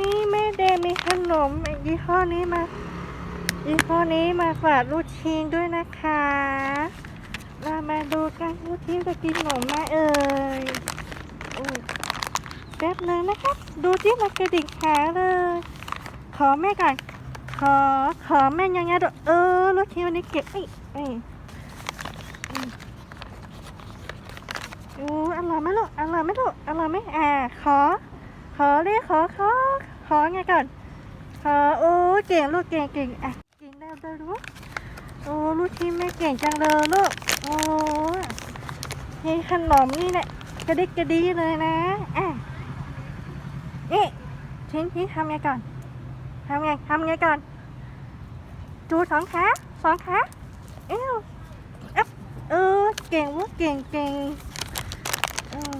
นี้แม่เดมีขนมยี่ห้อนี้มายี่ห้อนี้มาฝากลูกชิ้นด้วยนะคะเรามาดูกันลูกชิ้นจะกินขนมไหมาเอ่ยอแป๊บนึงนะครับ ดูที่มันกระดิกขาเลย ขอแม่ก่อนขอขอแม่ยังไงด้วยเออลูกชิ้นวันนี้เก็บไอ้ไอ้อู้อร่อยไหมลูกอร่อยไหมลูกอร่อยไหมอ่าขอ ขอเรียกขอขอขอไงก่อนขอโอ้เก่งลูกเก่งเก่งอะเก่งแล้วเด้อลูกโอ้ลูกทีมแม่เก่งจังเลยลูกโอ้ให้ขนมนี่แหละกระดิกกระดีเลยนะอะนี่ชิ้นชิ้นทำไงก่อนทำไงทำไงก่อนจูสองขาสองขาเอ้วเอ๊บเออเก่งลูกเก่งเก่งอืม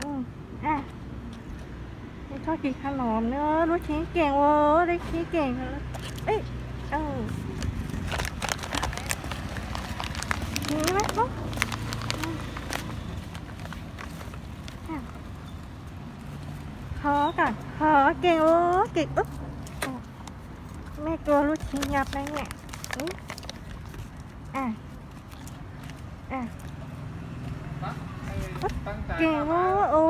อืมอะไม่ ชอบกินขนมเนอะรู้ชิ้เก่งเว้ยได้ชิ้เก่งเอ้ยเออนี่ไหมลูกอืมอะขอก่อนขอเก่งโอ้เก่งอุ๊บแม่กลัวลูกชิ้ยับนะเนี่ยอะอะเก่งเว่าโอ้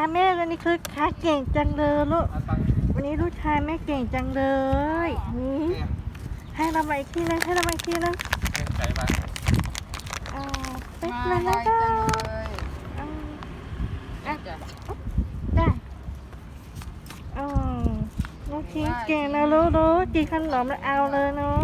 ายแม่วันนี้คือขาเก่งจังเลยลูกเอาตังค์วันนี้ลูกชายแม่เก่งจังเลยนี่เนี่ยให้เรามาอีกทีนึงให้เรามาอีกทีนึงเงินใจมาอ่าเป็นมาเลยไวนะจัจ๊ะงเลยอืมอะจ้ะได้อืมลูกชิ้นเก่งนะลูกลูกกินขนมแล้วเอาเลยเนาะ